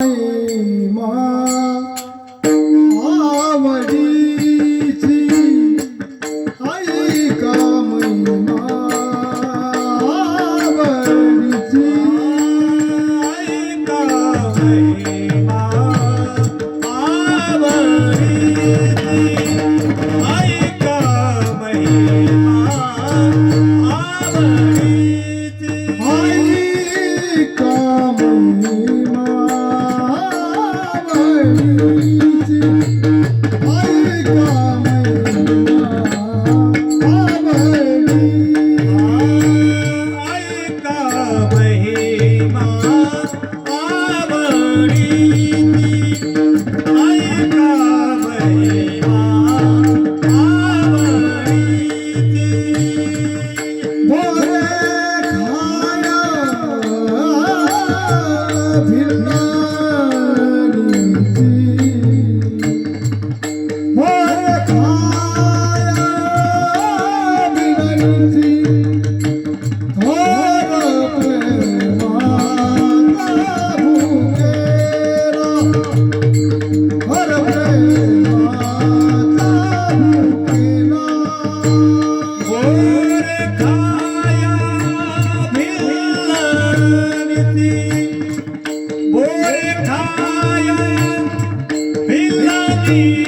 मा You.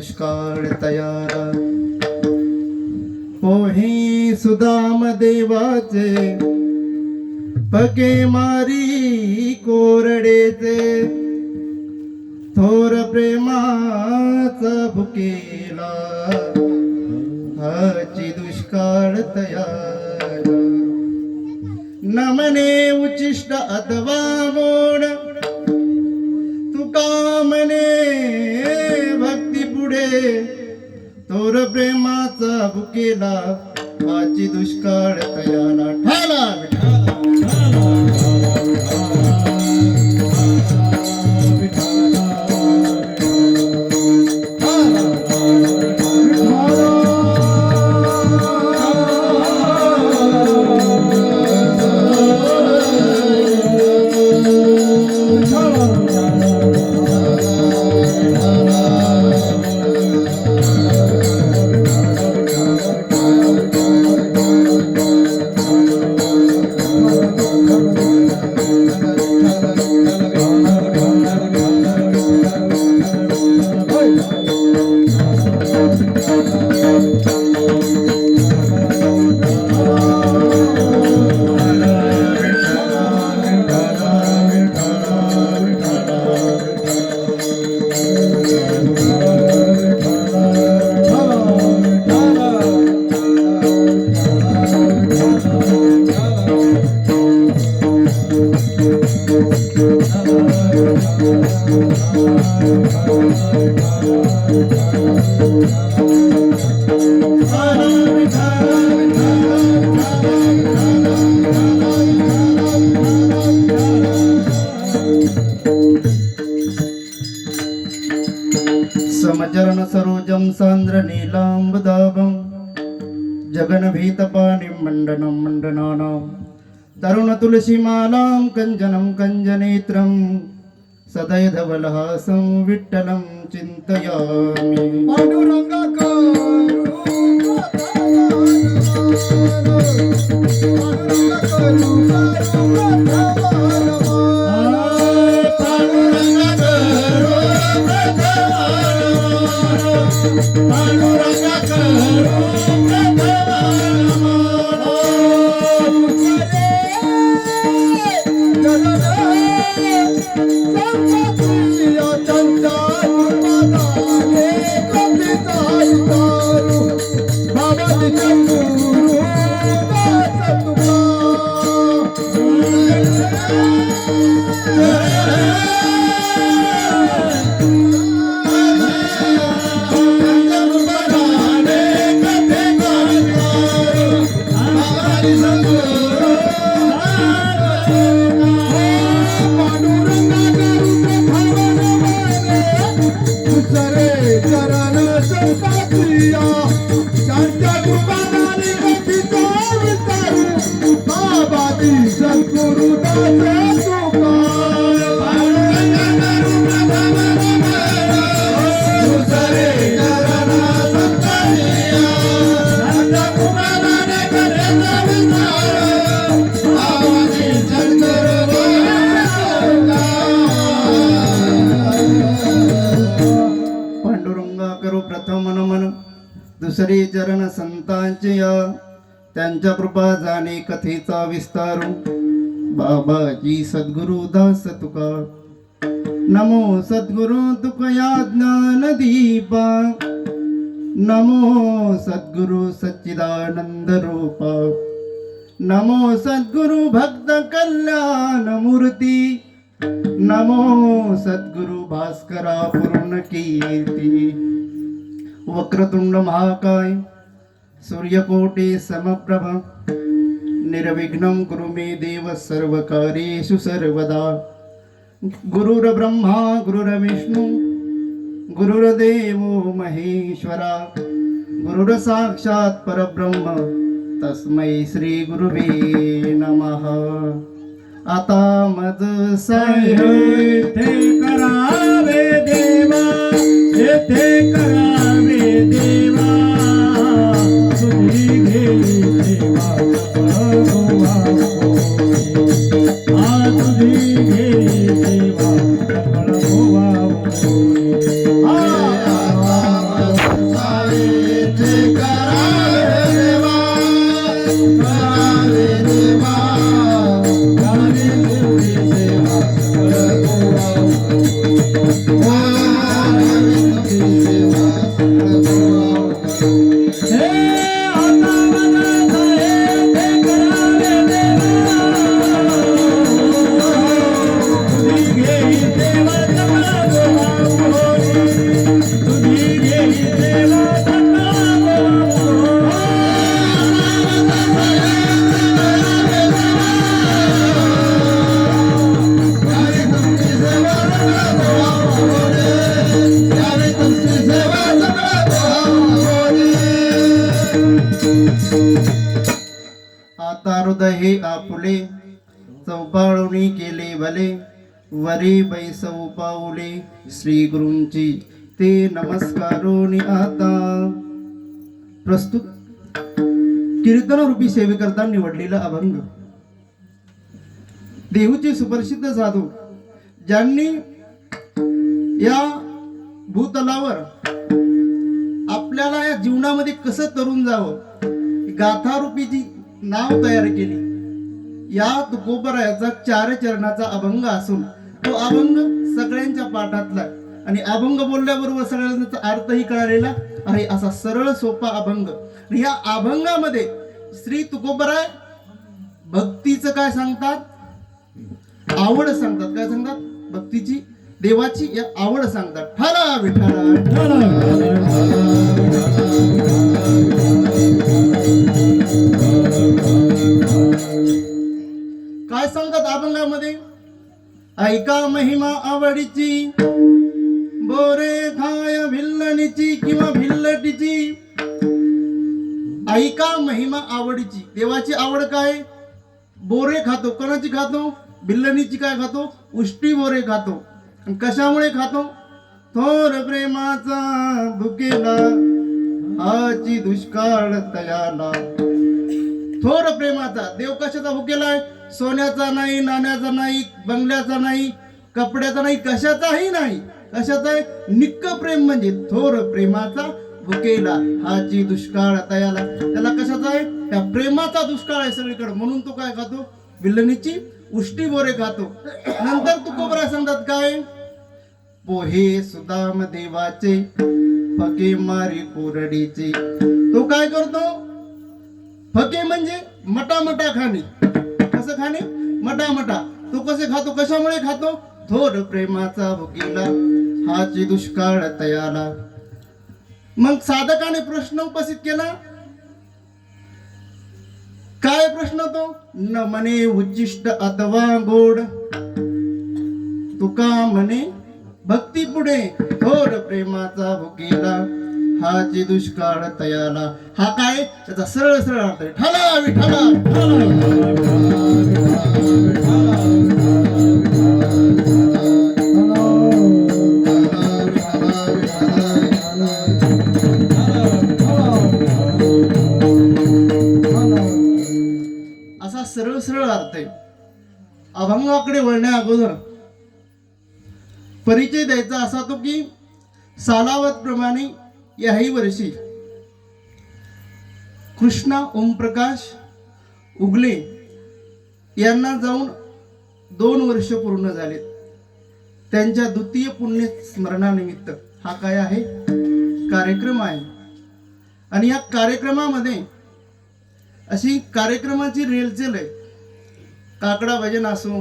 दुष्काळ तयारा. पोही सुदाम देवाचे पगे मारी कोरडेचे. थोर प्रेमाचा भुकेला हाची दुष्काळ तयार. नमने उचिष्ट अथवा मोड तुका मने तोर प्रेमाचा बुकेला माझी दुष्काळ तयाला ठाला समचरण सरोजं सान्द्रनीलाम्बुदाबम् जगनभीतपाणिं मण्डनं मण्डनानां तरुणतुलसीमालां कञ्जनं कञ्जनेत्रम् సదయధవలహ సంవిట్టలం చింతయామి అనురంగ श्री चरण संतांचे या त्यांच्या कृपा जाणे कथेचा विस्तारू. बाबाजी सद्गुरु दास तुका. नमो सद्गुरु तुकया ज्ञान दीपा. नमो सद्गुरु सच्चिदानंद रूपा. नमो सद्गुरु भक्त कल्याण मूर्ती. नमो सद्गुरु भास्करा पूर्ण कीर्ती. वक्रतुंड महाकाय सूर्यकोटे समप्रभ निर्विघ्नं कुरु मे देव सर्वकार्येषु सर्वदा। गुरुर्ब्रह्मा गुरुर्विष्णू गुरुर्देवो महेश्वरा गुरुर्साक्षात् परब्रह्म तस्मै श्री गुरुवे नमः। आता मद साय करावे देवा। येथे करावे देवा तुझी घेई देवा चौपाळुनी भले वरी बैसव पाऊले श्री गुरूंची ते नमस्कारोनी आता। प्रस्तुत कीर्तन रूपी सेवेकरता निवडलेला अभंग. देहूचे सुप्रसिद्ध साधू ज्यांनी या भूतलावर आपल्याला या जीवनामध्ये कसं तरुण जावं गाथारूपी जी नाव तयार केली. या तुकोबरायाचा चार चरणाचा अभंग असून तो अभंग सगळ्यांच्या पाठातला आहे. आणि अभंग बोलल्याबरोबर सगळ्यांचा अर्थही कळालेला आहे. असा सरळ सोपा अभंग. या अभंगामध्ये श्री तुकोबराय भक्तीचं काय सांगतात? आवड सांगतात. काय सांगतात? भक्तीची देवाची या आवड सांगतात. ठरा विठाला सांगतात अभंगामध्ये ऐका महिमा आवडीची. बोरे खाय भिल्लणीची किंवा भिल्लटीची. ऐका महिमा आवडीची. देवाची आवड काय? बोरे खातो. कोणाची खातो? भिल्लणीची काय खातो? उष्टी बोरे खातो. कशामुळे खातो? थोर प्रेमाचा भुकेला. आची दुष्काळ तयाला. थोर प्रेमाचा. देव कशाचा भुकेलाय सोन्याचा नाही नाण्याचा नाही बंगल्याचा नाही कपड्याचा नाही कशाचाही नाही. कशाचा आहे? निक्क प्रेम म्हणजे थोर प्रेमाचा भुकेला. जी दुष्काळ आता याला त्याला कशाचा आहे? त्या प्रेमाचा दुष्काळ आहे सगळीकडे. म्हणून तो काय खातो? विलनीची उष्टी बोरे खातो. नंतर तू कोबरा सांगतात काय? पोहे सुदाम देवाचे फके मारी कोरडीचे. तो काय करतो? फके म्हणजे मटा मटा खाणे. कसं खाणे? मटा मटा तो कसे खातो? कशामुळे खातो? थोर प्रेमाचा भुकीला हाची दुष्काळ तयाला. मग साधकाने प्रश्न उपस्थित केला. काय प्रश्न तो न म्हणे उच्चिष्ट अथवा गोड. तुका म्हणे भक्ती पुढे. थोर प्रेमाचा भुकेला हा जे दुष्काळ तयाला हा काय? त्याचा सरळ सरळ अर्थ आहे. ठला विठला असा सरळ सरळ अर्थ आहे. अभंगाकडे वळण्या अगोदर परिचय द्यायचा असा तो की सालावत प्रमाणे याही वर्षी कृष्णा ओमप्रकाश उगले यांना जाऊन दोन वर्ष पूर्ण झालेत. त्यांच्या द्वितीय पुण्य स्मरणानिमित्त. हा काय आहे? कार्यक्रम आहे. आणि या कार्यक्रमामध्ये अशी कार्यक्रमाची रेलचेल आहे. काकडा भजन असो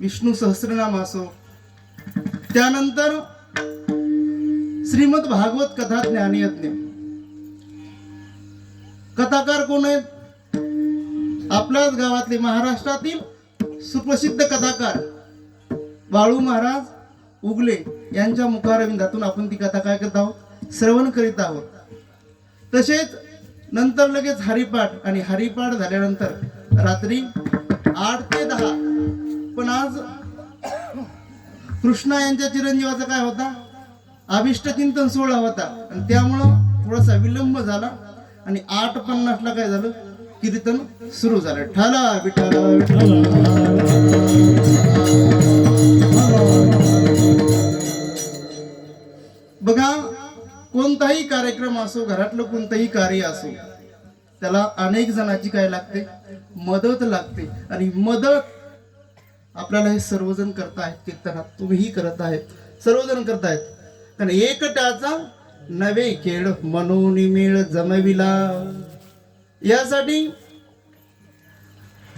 विष्णू सहस्रनाम असो त्यानंतर श्रीमद भागवत कथा ज्ञानयज्ञ कथाकार कोण आहेत? आपल्याच गावातले महाराष्ट्रातील सुप्रसिद्ध कथाकार बाळू महाराज उगले यांच्या मुखारविंदातून आपण ती कथा काय करत आहोत? श्रवण करीत आहोत. तसेच नंतर लगेच हरिपाठ आणि हरिपाठ झाल्यानंतर रात्री आठ ते दहा. पण आज कृष्णा यांच्या चिरंजीवाचा काय होता? अभिष्ट चिंतन सोहळा होता. आणि त्यामुळं थोडासा विलंब झाला. आणि आठ पन्नासला काय झालं? कीर्तन सुरू झालं. ठाला विठाला बघा कोणताही कार्यक्रम असो घरातलं कोणतंही कार्य असो त्याला अनेक जणांची काय लागते? मदत लागते. आणि मदत आपल्याला हे सर्वजण करत आहेत कीर्तनात. तुम्हीही करत आहेत. सर्वजण करत आहेत कारण एकट्याचा नवे खेळ मनोनिमेळ जमविला. यासाठी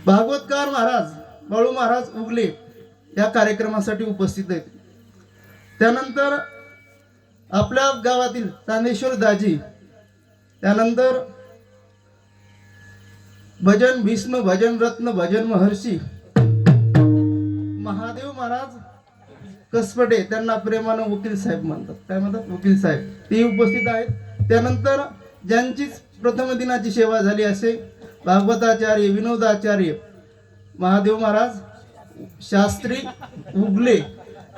भागवतकार महाराज बाळू महाराज उगले या कार्यक्रमासाठी उपस्थित आहेत. त्यानंतर आपल्या गावातील तानेश्वर दाजी त्यानंतर भजन भीष्म भजन रत्न भजन महर्षी महादेव महाराज कसपटे त्यांना प्रेमानं वकील साहेब म्हणतात. काय म्हणतात? वकील साहेब. ते उपस्थित आहेत. त्यानंतर ज्यांचीच प्रथम दिनाची सेवा झाली असे भागवताचार्य विनोदाचार्य महादेव महाराज शास्त्री उगले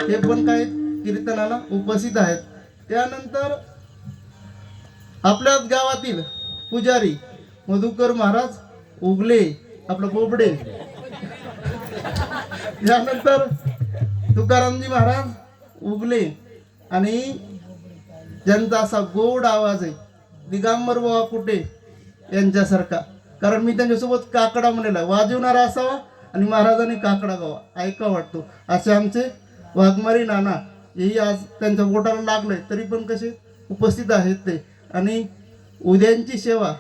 हे पण काय कीर्तनाला उपस्थित आहेत. त्यानंतर आपल्याच गावातील पुजारी मधुकर महाराज उगले आपलं बोबडे. त्यानंतर तुकारामजी महाराज उगले आणि ज्यांचा असा गोड आवाज आहे दिगांबर बाबा कुठे? यांच्यासारखा. कारण मी त्यांच्यासोबत काकडा म्हणलेला वाजवणारा असावा आणि महाराजांनी काकडा गावा. ऐका वाटतो. असे आमचे वाघमारी नाना हेही आज त्यांच्या बोटाला लागले तरी पण कसे उपस्थित आहेत ते. आणि उद्यांची सेवा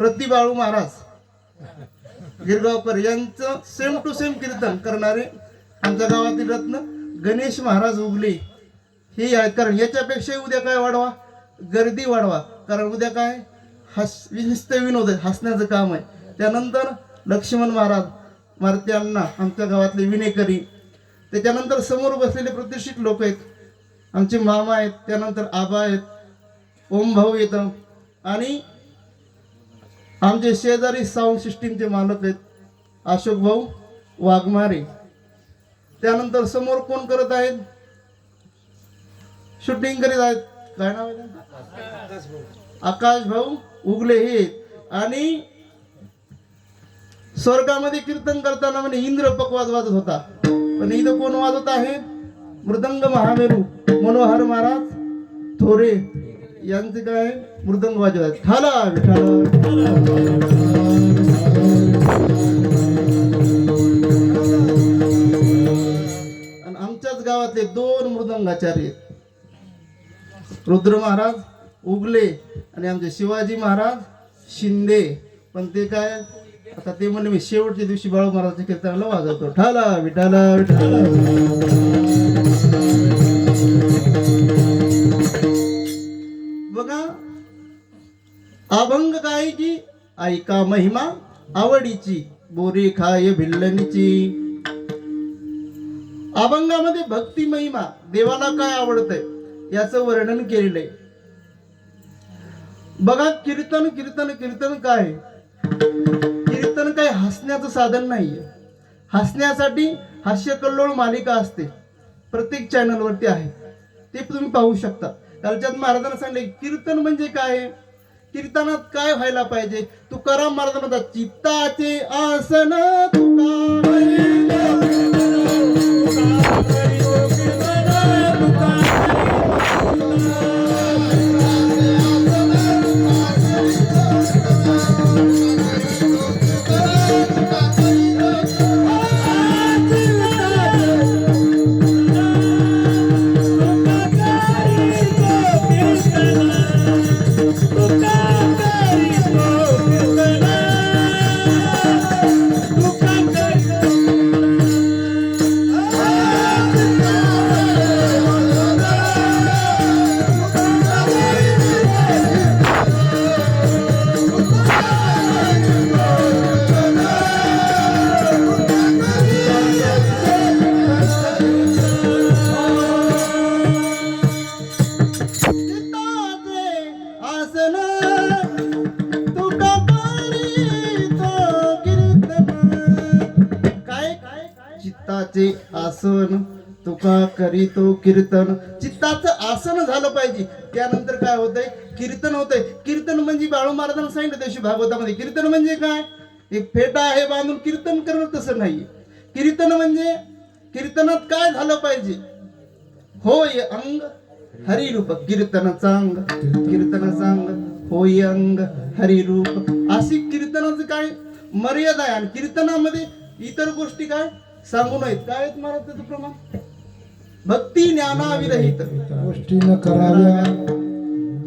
प्रतिबाळू महाराज गिरगावकर यांचं सेम टू सेम कीर्तन करणारे आमच्या गावातील रत्न गणेश महाराज उगले. हे आहेत कारण याच्यापेक्षाही उद्या काय वाढवा? गर्दी वाढवा. कारण उद्या काय? हस विशिष्ट विनोद आहे. हसण्याचं काम आहे. त्यानंतर लक्ष्मण महाराज मारत्यांना आमच्या गावातले विनेकरी त्याच्यानंतर समोर बसलेले प्रतिष्ठित लोक आहेत. आमचे मामा आहेत. त्यानंतर आबा आहेत. ओम भाऊ येतं. आणि आमचे शेजारी साऊंड सिस्टीमचे मालक आहेत. अशोक भाऊ वाघमारे. त्यानंतर समोर कोण करत आहेत? शूटिंग करीत आहेत. काय नाव आहे आकाश भाऊ उगले हे. आणि स्वर्गामध्ये कीर्तन करताना म्हणे इंद्र पकवाज वाजत होता. पण इथं कोण वाजत आहे? मृदंग महामेरू. मनोहर महाराज थोरे यांचे काय मृदंग वाजवत आहेत. ठाला विठाला गावातले दोन मृदंगाचार्य रुद्र महाराज उगले आणि आमचे शिवाजी महाराज शिंदे. पण ते काय आता ते म्हणले मी शेवटच्या दिवशी बाळू महाराजच्या कीर्तनाला वाजवतो. ठाला विठाला विठाला. बघा अभंग काय की ऐका महिमा आवडीची बोरी खाय भिल्लणीची अभंगामध्ये भक्ती महिमा देवाला काय आवडतंय याचं वर्णन केलेलं आहे. बघा कीर्तन कीर्तन कीर्तन काय कीर्तन काय हसण्याचं साधन नाहीये. हसण्यासाठी हास्य कल्लोळ मालिका असते. प्रत्येक चॅनलवरती आहे. ते तुम्ही पाहू शकता. कालच्यात महाराजांना सांगले कीर्तन म्हणजे काय? कीर्तनात काय व्हायला पाहिजे? तुकाराम महाराज म्हणतात चित्ताचे आसन करीतो कीर्तन. चित्ताचं आसन झालं पाहिजे. त्यानंतर काय होतंय? कीर्तन होतंय. कीर्तन म्हणजे बाळू महाराजांना सांगितलं त्याशी भागवतामध्ये कीर्तन म्हणजे काय? एक फेटा आहे बांधून कीर्तन करणं तसं नाही कीर्तन म्हणजे कीर्तनात काय झालं पाहिजे? होय अंग हरिरूप कीर्तन चांग कीर्तन चांग होय अंग हरिरूप. अशी कीर्तनाचं काय मर्यादा आहे. आणि कीर्तनामध्ये इतर गोष्टी काय? सांगू नयेत. काय आहेत महाराज त्याचं प्रमाण? भक्ती ज्ञानाविरहित. गोष्टी न कराव्या.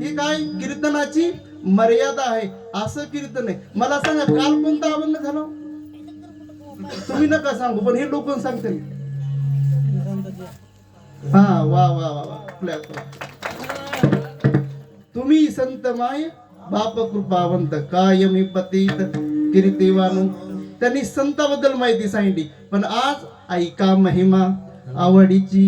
ही काय कीर्तनाची मर्यादा आहे? असं कीर्तन आहे. मला सांगा काल कोणता अभंग झाला? तुम्ही नका सांगू पण हे लोक सांगते हा वा वा वा वा. तुम्ही संत माय बाप कृपावंत कायमी पतीत कीर्तिवानु. त्यांनी संताबद्दल माहिती सांगितली पण आज ऐका महिमा. आवडीची